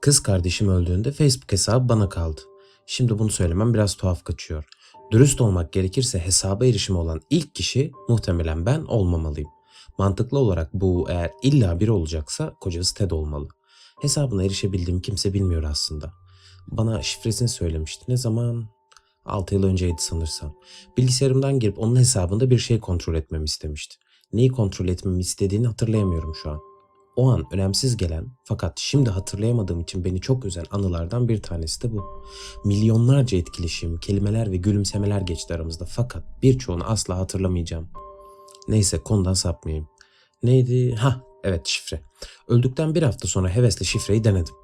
Kız kardeşim öldüğünde Facebook hesabı bana kaldı. Şimdi bunu söylemem biraz tuhaf kaçıyor. Dürüst olmak gerekirse hesaba erişimi olan ilk kişi muhtemelen ben olmamalıyım. Mantıklı olarak bu eğer illa biri olacaksa kocası Ted olmalı. Hesabına erişebildiğim kimse bilmiyor aslında. Bana şifresini söylemişti. Ne zaman? 6 yıl önceydi sanırsam. Bilgisayarımdan girip onun hesabında bir şey kontrol etmemi istemişti. Neyi kontrol etmemi istediğini hatırlayamıyorum şu an. O an önemsiz gelen fakat şimdi hatırlayamadığım için beni çok üzen anılardan bir tanesi de bu. Milyonlarca etkileşim, kelimeler ve gülümsemeler geçti aramızda fakat birçoğunu asla hatırlamayacağım. Neyse konudan sapmayayım. Neydi? Ha evet şifre. Öldükten bir hafta sonra hevesle şifreyi denedim.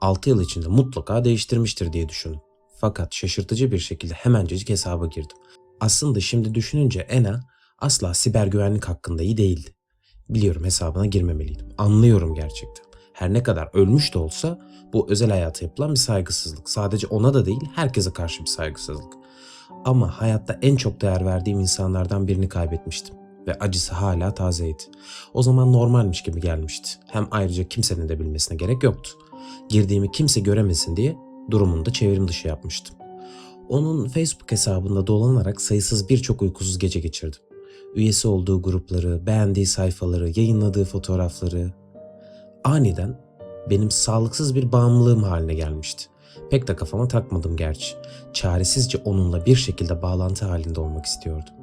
6 yıl içinde mutlaka değiştirmiştir diye düşündüm. Fakat şaşırtıcı bir şekilde hemencecik hesaba girdim. Aslında şimdi düşününce Ena asla siber güvenlik hakkında iyi değildi. Biliyorum hesabına girmemeliydim. Anlıyorum gerçekten. Her ne kadar ölmüş de olsa bu özel hayata yapılan bir saygısızlık. Sadece ona da değil herkese karşı bir saygısızlık. Ama hayatta en çok değer verdiğim insanlardan birini kaybetmiştim. Ve acısı hala tazeydi. O zaman normalmiş gibi gelmişti. Hem ayrıca kimsenin de bilmesine gerek yoktu. Girdiğimi kimse göremesin diye durumunu da çevrim dışı yapmıştım. Onun Facebook hesabında dolanarak sayısız birçok uykusuz gece geçirdim. Üyesi olduğu grupları, beğendiği sayfaları, yayınladığı fotoğrafları. Aniden benim sağlıksız bir bağımlılığım haline gelmişti. Pek de kafama takmadım gerçi. Çaresizce onunla bir şekilde bağlantı halinde olmak istiyordum.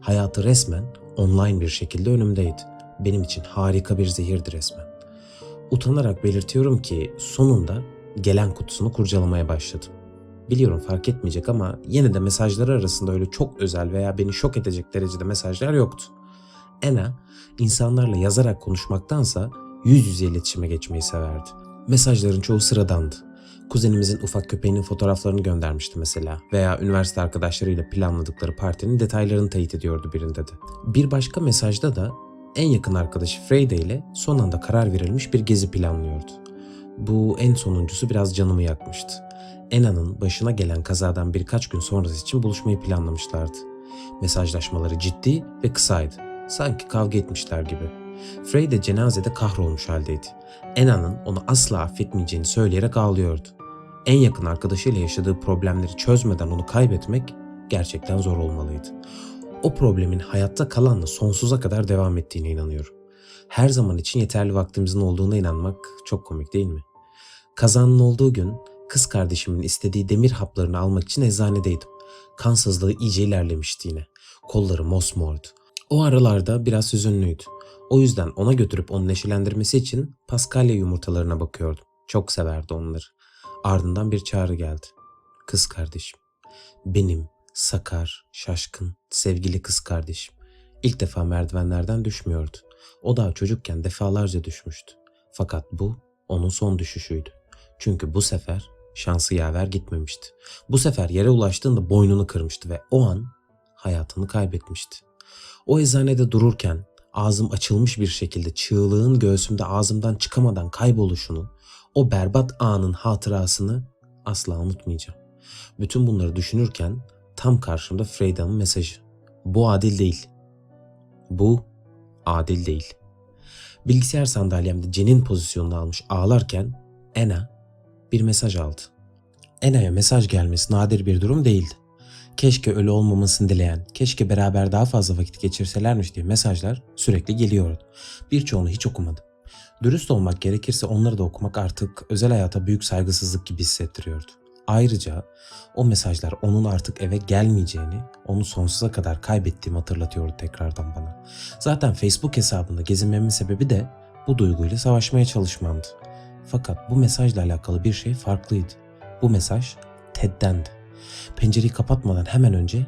Hayatı resmen online bir şekilde önümdeydi. Benim için harika bir zehirdi resmen. Utanarak belirtiyorum ki sonunda gelen kutusunu kurcalamaya başladım. Biliyorum fark etmeyecek ama yine de mesajları arasında öyle çok özel veya beni şok edecek derecede mesajlar yoktu. Ena insanlarla yazarak konuşmaktansa yüz yüze iletişime geçmeyi severdi. Mesajların çoğu sıradandı. Kuzenimizin ufak köpeğinin fotoğraflarını göndermişti mesela veya üniversite arkadaşlarıyla planladıkları partinin detaylarını teyit ediyordu birinde de. Bir başka mesajda da en yakın arkadaşı Freyda ile son anda karar verilmiş bir gezi planlıyordu. Bu en sonuncusu biraz canımı yakmıştı. Ena'nın başına gelen kazadan birkaç gün sonrası için buluşmayı planlamışlardı. Mesajlaşmaları ciddi ve kısaydı. Sanki kavga etmişler gibi. Frey de cenazede kahrolmuş haldeydi. Ena'nın onu asla affetmeyeceğini söyleyerek ağlıyordu. En yakın arkadaşıyla yaşadığı problemleri çözmeden onu kaybetmek gerçekten zor olmalıydı. O problemin hayatta kalanla sonsuza kadar devam ettiğine inanıyorum. Her zaman için yeterli vaktimizin olduğuna inanmak çok komik değil mi? Kazanın olduğu gün kız kardeşimin istediği demir haplarını almak için eczanedeydim. Kansızlığı iyice ilerlemişti yine. Kolları mosmordu. O aralarda biraz hüzünlüydü. O yüzden ona götürüp onu neşelendirmesi için paskalya yumurtalarına bakıyordum. Çok severdi onları. Ardından bir çağrı geldi. Kız kardeşim. Benim sakar, şaşkın, sevgili kız kardeşim. İlk defa merdivenlerden düşmüyordu. O daha çocukken defalarca düşmüştü. Fakat bu onun son düşüşüydü. Çünkü bu sefer şansı yaver gitmemişti. Bu sefer yere ulaştığında boynunu kırmıştı ve o an hayatını kaybetmişti. O eczanede dururken ağzım açılmış bir şekilde çığlığın göğsümde ağzımdan çıkamadan kayboluşunu, o berbat anın hatırasını asla unutmayacağım. Bütün bunları düşünürken tam karşımda Freyda'nın mesajı. Bu adil değil. Bu adil değil. Bilgisayar sandalyemde cenin pozisyonunu almış ağlarken Ena bir mesaj aldı. Ena'ya mesaj gelmesi nadir bir durum değildi. Keşke ölü olmamasını dileyen, keşke beraber daha fazla vakit geçirselermiş diye mesajlar sürekli geliyordu. Birçoğunu hiç okumadım. Dürüst olmak gerekirse onları da okumak artık özel hayata büyük saygısızlık gibi hissettiriyordu. Ayrıca o mesajlar onun artık eve gelmeyeceğini, onu sonsuza kadar kaybettiğimi hatırlatıyordu tekrardan bana. Zaten Facebook hesabında gezinmemin sebebi de bu duyguyla savaşmaya çalışmamdı. Fakat bu mesajla alakalı bir şey farklıydı. Bu mesaj Ted'dendi. Pencereyi kapatmadan hemen önce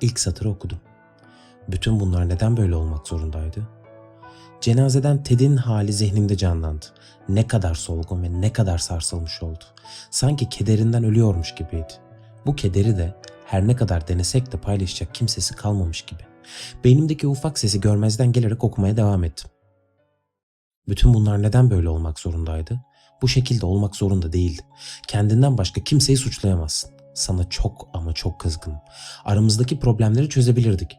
ilk satırı okudum. Bütün bunlar neden böyle olmak zorundaydı? Cenazeden Ted'in hali zihnimde canlandı. Ne kadar solgun ve ne kadar sarsılmış oldu. Sanki kederinden ölüyormuş gibiydi. Bu kederi de her ne kadar denesek de paylaşacak kimsesi kalmamış gibi. Beynimdeki ufak sesi görmezden gelerek okumaya devam ettim. Bütün bunlar neden böyle olmak zorundaydı? Bu şekilde olmak zorunda değildi. Kendinden başka kimseyi suçlayamazsın. Sana çok ama çok kızgınım. Aramızdaki problemleri çözebilirdik.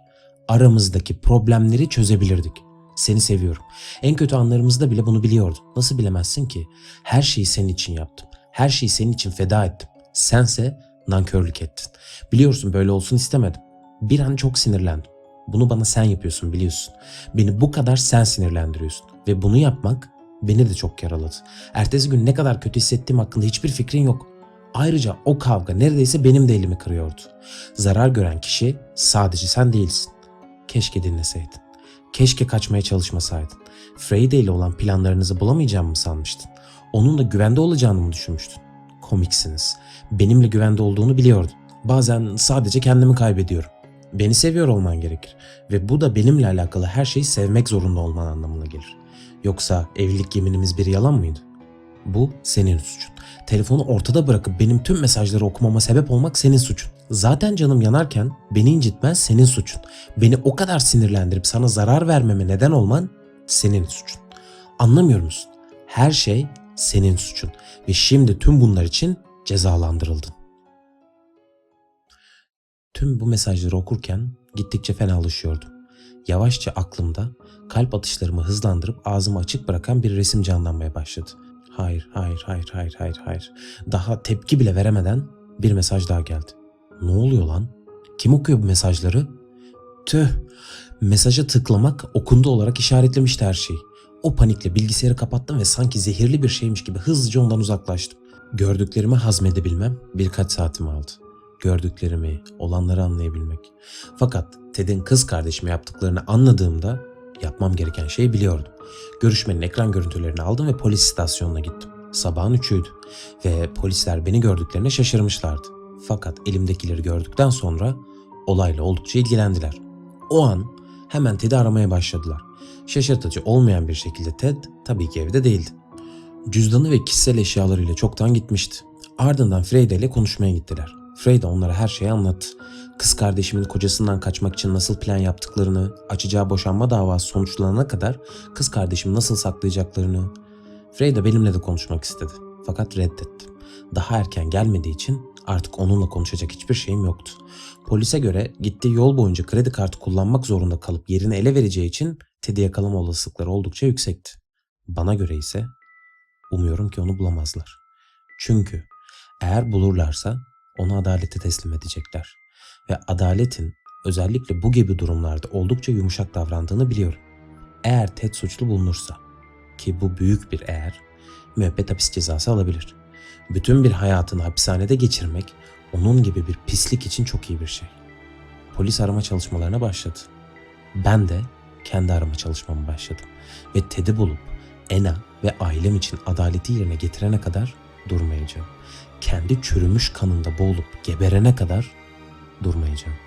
Aramızdaki problemleri çözebilirdik. Seni seviyorum. En kötü anlarımızda bile bunu biliyordum. Nasıl bilemezsin ki? Her şeyi senin için yaptım. Her şeyi senin için feda ettim. Sense nankörlük ettin. Biliyorsun böyle olsun istemedim. Bir an çok sinirlendim. Bunu bana sen yapıyorsun biliyorsun. Beni bu kadar sen sinirlendiriyorsun. Ve bunu yapmak beni de çok yaraladı. Ertesi gün ne kadar kötü hissettiğim hakkında hiçbir fikrin yok. Ayrıca o kavga neredeyse benim de elimi kırıyordu. Zarar gören kişi sadece sen değilsin. Keşke dinleseydin. Keşke kaçmaya çalışmasaydın. Freyde ile olan planlarınızı bulamayacağımı mı sanmıştın? Onunla güvende olacağını mı düşünmüştün? Komiksiniz. Benimle güvende olduğunu biliyordun. Bazen sadece kendimi kaybediyorum. Beni seviyor olman gerekir. Ve bu da benimle alakalı her şeyi sevmek zorunda olman anlamına gelir. Yoksa evlilik yeminimiz bir yalan mıydı? Bu senin suçun. Telefonu ortada bırakıp benim tüm mesajları okumama sebep olmak senin suçun. Zaten canım yanarken beni incitmen senin suçun. Beni o kadar sinirlendirip sana zarar vermeme neden olman senin suçun. Anlamıyor musun? Her şey senin suçun ve şimdi tüm bunlar için cezalandırıldın. Tüm bu mesajları okurken gittikçe fenalaşıyordum. Yavaşça aklımda kalp atışlarımı hızlandırıp ağzımı açık bırakan bir resim canlanmaya başladı. Hayır, hayır, hayır, hayır, hayır, hayır. Daha tepki bile veremeden bir mesaj daha geldi. Ne oluyor lan? Kim okuyor bu mesajları? Tüh! Mesaja tıklamak okundu olarak işaretlemişti her şeyi. O panikle bilgisayarı kapattım ve sanki zehirli bir şeymiş gibi hızlıca ondan uzaklaştım. Gördüklerimi hazmedebilmem birkaç saatimi aldı. Gördüklerimi, olanları anlayabilmek. Fakat Ted'in kız kardeşime yaptıklarını anladığımda yapmam gereken şeyi biliyordum. Görüşmenin ekran görüntülerini aldım ve polis istasyonuna gittim. Sabahın üçüydü ve polisler beni gördüklerine şaşırmışlardı. Fakat elimdekileri gördükten sonra olayla oldukça ilgilendiler. O an hemen Ted'i aramaya başladılar. Şaşırtıcı olmayan bir şekilde Ted tabii ki evde değildi. Cüzdanı ve kişisel eşyalarıyla çoktan gitmişti. Ardından Freyda ile konuşmaya gittiler. Freyda onlara her şeyi anlattı. Kız kardeşimin kocasından kaçmak için nasıl plan yaptıklarını, açacağı boşanma davası sonuçlanana kadar kız kardeşimi nasıl saklayacaklarını. Freyda benimle de konuşmak istedi. Fakat reddettim. Daha erken gelmediği için artık onunla konuşacak hiçbir şeyim yoktu. Polise göre gittiği yol boyunca kredi kartı kullanmak zorunda kalıp yerini ele vereceği için Ted'i yakalama olasılıkları oldukça yüksekti. Bana göre ise umuyorum ki onu bulamazlar. Çünkü eğer bulurlarsa onu adalete teslim edecekler. Ve adaletin özellikle bu gibi durumlarda oldukça yumuşak davrandığını biliyorum. Eğer Ted suçlu bulunursa ki bu büyük bir eğer müebbet hapis cezası alabilir. Bütün bir hayatını hapishanede geçirmek onun gibi bir pislik için çok iyi bir şey. Polis arama çalışmalarına başladı. Ben de kendi arama çalışmama başladım. Ve Ted'i bulup Ena ve ailem için adaleti yerine getirene kadar durmayacağım. Kendi çürümüş kanında boğulup geberene kadar durmayacağım.